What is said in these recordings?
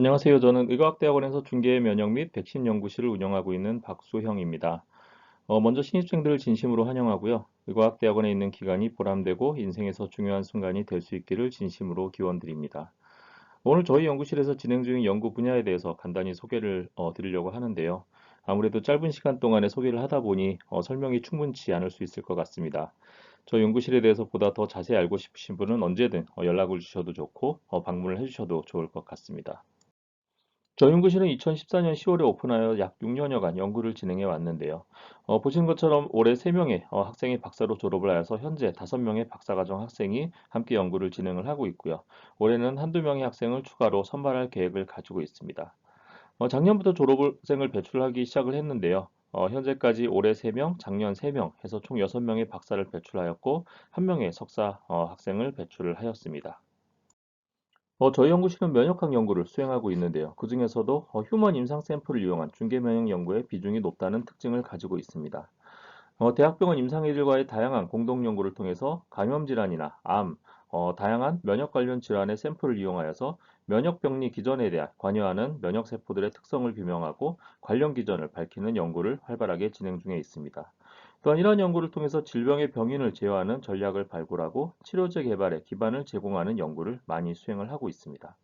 안녕하세요. 저는 의과학대학원에서 중계 면역 및 백신 연구실을 운영하고 있는 박수형입니다. 어, 먼저 신입생들을 진심으로 환영하고요. 의과학대학원에 있는 기간이 보람되고 인생에서 중요한 순간이 될 수 있기를 진심으로 기원드립니다. 오늘 저희 연구실에서 진행 중인 연구 분야에 대해서 간단히 소개를 어, 드리려고 하는데요. 아무래도 짧은 시간 동안에 소개를 하다 보니 어, 설명이 충분치 않을 수 있을 것 같습니다. 저 연구실에 대해서 보다 더 자세히 알고 싶으신 분은 언제든 어, 연락을 주셔도 좋고 어, 방문을 해주셔도 좋을 것 같습니다. 저희 연구실은 2014년 10월에 오픈하여 약 6년여간 연구를 진행해 왔는데요. 어, 보시는 것처럼 올해 3명의 어, 학생이 박사로 졸업을 하여서 현재 5명의 박사과정 학생이 함께 연구를 진행을 하고 있고요. 올해는 한두 명의 학생을 추가로 선발할 계획을 가지고 있습니다. 어, 작년부터 졸업생을 배출하기 시작을 했는데요. 어, 현재까지 올해 3명, 작년 3명 해서 총 6명의 박사를 배출하였고 1명의 석사 어, 학생을 배출을 하였습니다. 어, 저희 연구실은 면역학 연구를 수행하고 있는데요. 그 중에서도 어, 휴먼 임상 샘플을 이용한 중계 면역 연구의 비중이 높다는 특징을 가지고 있습니다. 어, 대학병원 임상의들과의 다양한 공동 연구를 통해서 감염 질환이나 암, 어, 다양한 면역 관련 질환의 샘플을 이용하여서 면역 병리 기전에 대한 관여하는 면역 세포들의 특성을 규명하고 관련 기전을 밝히는 연구를 활발하게 진행 중에 있습니다. 또한 이러한 연구를 통해서 질병의 병인을 제어하는 전략을 발굴하고 치료제 개발에 기반을 제공하는 연구를 많이 수행을 하고 있습니다.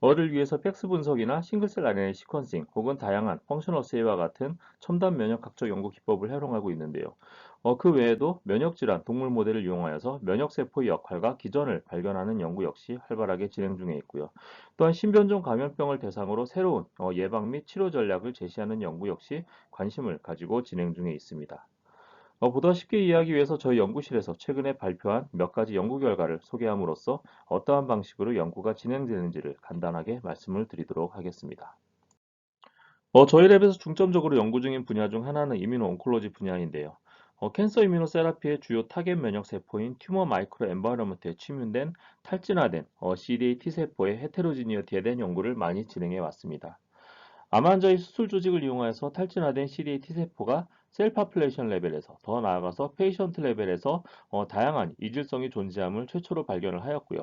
어를 위해서 팩스 분석이나 싱글셀 RNA 시퀀싱 혹은 다양한 펑셔널 세이와 같은 첨단 면역학적 연구 기법을 활용하고 있는데요. 어, 그 외에도 면역질환 동물 모델을 이용하여서 면역세포의 역할과 기전을 발견하는 연구 역시 활발하게 진행 중에 있고요. 또한 신변종 감염병을 대상으로 새로운 어, 예방 및 치료 전략을 제시하는 연구 역시 관심을 가지고 진행 중에 있습니다. 어, 보다 쉽게 이해하기 위해서 저희 연구실에서 최근에 발표한 몇 가지 연구 결과를 소개함으로써 어떠한 방식으로 연구가 진행되는지를 간단하게 말씀을 드리도록 하겠습니다. 어, 저희 랩에서 중점적으로 연구 중인 분야 중 하나는 이뮤노 온콜로지 분야인데요. 어, 캔서 이뮤노세라피의 주요 타겟 면역 세포인 튜머 마이크로 엠바이러먼트에 침윤된 탈진화된 어, CD T세포의 헤테로지니어티에 대한 연구를 많이 진행해 왔습니다. 암 환자의 수술 조직을 이용하여서 탈진화된 CD T세포가 셀 파플레이션 레벨에서 더 나아가서 페이션트 레벨에서 어, 다양한 이질성이 존재함을 최초로 발견을 하였고요.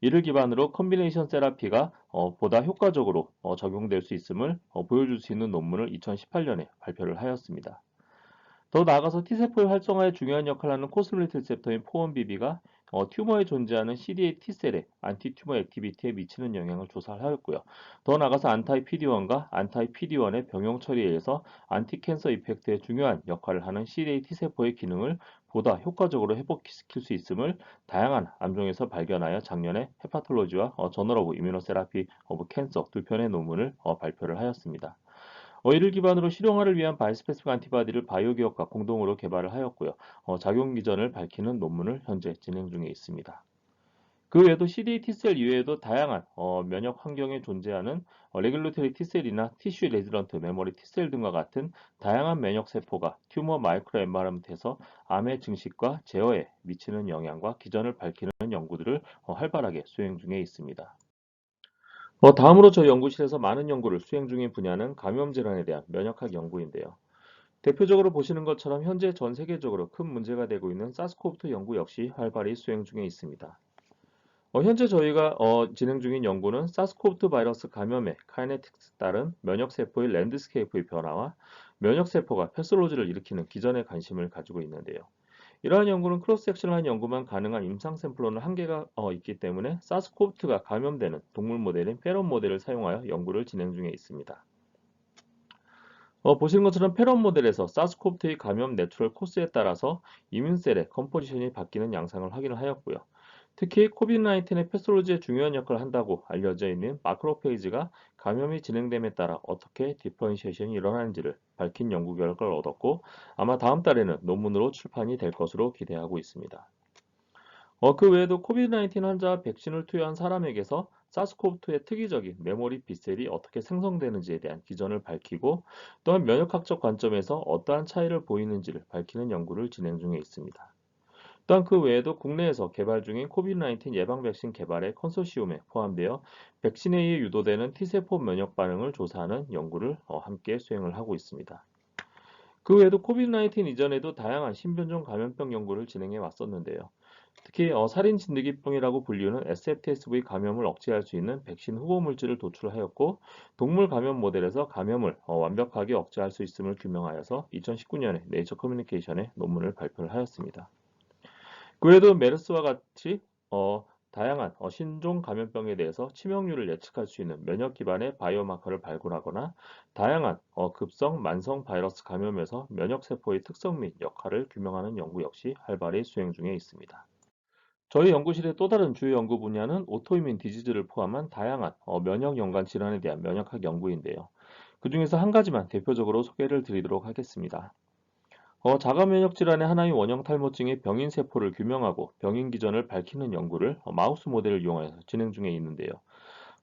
이를 기반으로 컨비네이션 세라피가 어, 보다 효과적으로 어, 적용될 수 있음을 어, 보여줄 수 있는 논문을 2018년에 발표를 하였습니다. 더 나아가서 T세포의 활성화에 중요한 역할을 하는 코스밀리트 리셉터인 포원비비가 어, 튜머에 존재하는 CD8 T셀의 안티튜머 액티비티에 미치는 영향을 조사를 하였고요. 더 나아가서 안타이 PD1과 안타이 PD1의 병용 처리에 의해서 안티캔서 이펙트에 중요한 역할을 하는 CD8 T세포의 기능을 보다 효과적으로 회복시킬 수 있음을 다양한 암종에서 발견하여 작년에 헤파톨로지와 어, 저널 오브 이뮤노세라피 오브 캔서 두 편의 논문을 어, 발표를 하였습니다. 어, 이를 기반으로 실용화를 위한 바이스페시픽 안티바디를 바이오 기업과 공동으로 개발을 하였고요. 어, 작용 기전을 밝히는 논문을 현재 진행 중에 있습니다. 그 외에도 CD8 T셀 이외에도 다양한 어, 면역 환경에 존재하는 어, 레귤러터리 T셀이나 티슈 레지던트 메모리 T셀 등과 같은 다양한 면역 세포가 튜머 마이크로 엠바라먼트에서 암의 증식과 제어에 미치는 영향과 기전을 밝히는 연구들을 어, 활발하게 수행 중에 있습니다. 어, 다음으로 저희 연구실에서 많은 연구를 수행 중인 분야는 감염 질환에 대한 면역학 연구인데요. 대표적으로 보시는 것처럼 현재 전 세계적으로 큰 문제가 되고 있는 사스코브2 연구 역시 활발히 수행 중에 있습니다. 어, 현재 저희가 어, 진행 중인 연구는 사스코브2 바이러스 감염의 카이네틱스 따른 면역세포의 랜드스케이프의 변화와 면역세포가 패솔로지를 일으키는 기전에 관심을 가지고 있는데요. 이러한 연구는 크로스 섹션한 연구만 가능한 임상 샘플로는 한계가 어, 있기 때문에 사스코브2가 감염되는 동물 모델인 페론 모델을 사용하여 연구를 진행 중에 있습니다. 어, 보시는 것처럼 페론 모델에서 사스코브2의 감염 내추럴 코스에 따라서 이민셀의 컴포지션이 바뀌는 양상을 확인을 하였고요. 특히 코비드-19의 패솔로지에 중요한 역할을 한다고 알려져 있는 마크로페이지가 감염이 진행됨에 따라 어떻게 디퍼런시에이션이 일어나는지를 밝힌 연구 결과를 얻었고 아마 다음 달에는 논문으로 출판이 될 것으로 기대하고 있습니다. 어, 그 외에도 코비드-19 환자 백신을 투여한 사람에게서 사스코브2의 특이적인 메모리 B셀이 어떻게 생성되는지에 대한 기전을 밝히고 또한 면역학적 관점에서 어떠한 차이를 보이는지를 밝히는 연구를 진행 중에 있습니다. 또한 그 외에도 국내에서 개발 중인 코비드-19 예방 백신 개발의 컨소시움에 포함되어 백신에 의해 유도되는 T세포 면역 반응을 조사하는 연구를 어, 함께 수행을 하고 있습니다. 그 외에도 코비드-19 이전에도 다양한 신변종 감염병 연구를 진행해 왔었는데요. 특히 어, 살인 진드기병이라고 불리우는 SFTSV 감염을 억제할 수 있는 백신 후보 물질을 도출하였고 동물 감염 모델에서 감염을 어, 완벽하게 억제할 수 있음을 규명하여서 2019년에 네이처 커뮤니케이션에 논문을 발표를 하였습니다. 그 외에도 메르스와 같이 어, 다양한 어, 신종 감염병에 대해서 치명률을 예측할 수 있는 면역 기반의 바이오마커를 발굴하거나 다양한 어, 급성 만성 바이러스 감염에서 면역 세포의 특성 및 역할을 규명하는 연구 역시 활발히 수행 중에 있습니다. 저희 연구실의 또 다른 주요 연구 분야는 오토이민 디지즈를 포함한 다양한 어, 면역 연관 질환에 대한 면역학 연구인데요. 그 중에서 한 가지만 대표적으로 소개를 드리도록 하겠습니다. 어, 자가 면역 질환의 하나인 원형 탈모증의 병인 세포를 규명하고 병인 기전을 밝히는 연구를 어, 마우스 모델을 이용해서 진행 중에 있는데요.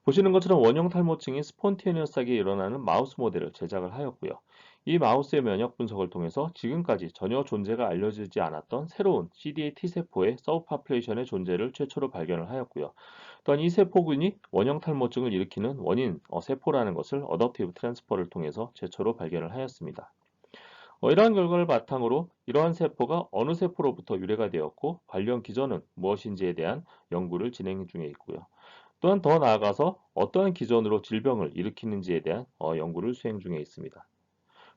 보시는 것처럼 원형 탈모증이 스폰테니어스하게 일어나는 마우스 모델을 제작을 하였고요. 이 마우스의 면역 분석을 통해서 지금까지 전혀 존재가 알려지지 않았던 새로운 CD8 T세포의 서브파플레이션의 존재를 최초로 발견을 하였고요. 또한 이 세포군이 원형 탈모증을 일으키는 원인 어, 세포라는 것을 어댑티브 트랜스퍼를 통해서 최초로 발견을 하였습니다. 어, 이러한 결과를 바탕으로 이러한 세포가 어느 세포로부터 유래가 되었고 관련 기전은 무엇인지에 대한 연구를 진행 중에 있고요. 또한 더 나아가서 어떠한 기전으로 질병을 일으키는지에 대한 어, 연구를 수행 중에 있습니다.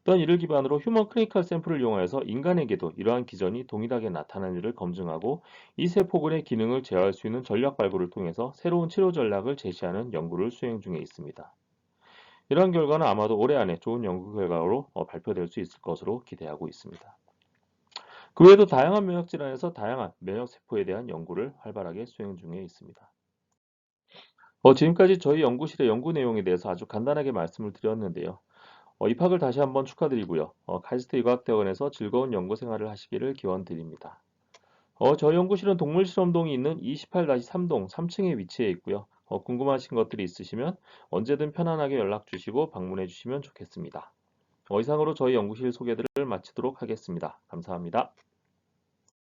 또한 이를 기반으로 휴먼 클리니컬 샘플을 이용하여서 인간에게도 이러한 기전이 동일하게 나타나는지를 검증하고 이 세포군의 기능을 제어할 수 있는 전략 발굴을 통해서 새로운 치료 전략을 제시하는 연구를 수행 중에 있습니다. 이러한 결과는 아마도 올해 안에 좋은 연구 결과로 어, 발표될 수 있을 것으로 기대하고 있습니다. 그 외에도 다양한 면역 질환에서 다양한 면역 세포에 대한 연구를 활발하게 수행 중에 있습니다. 어, 지금까지 저희 연구실의 연구 내용에 대해서 아주 간단하게 말씀을 드렸는데요. 어, 입학을 다시 한번 축하드리고요. 어, 카이스트 의과학대원에서 즐거운 연구 생활을 하시기를 기원드립니다. 어, 저희 연구실은 동물실험동이 있는 28-3동 3층에 위치해 있고요. 어, 궁금하신 것들이 있으시면 언제든 편안하게 연락 주시고 방문해 주시면 좋겠습니다. 어, 이상으로 저희 연구실 소개들을 마치도록 하겠습니다. 감사합니다.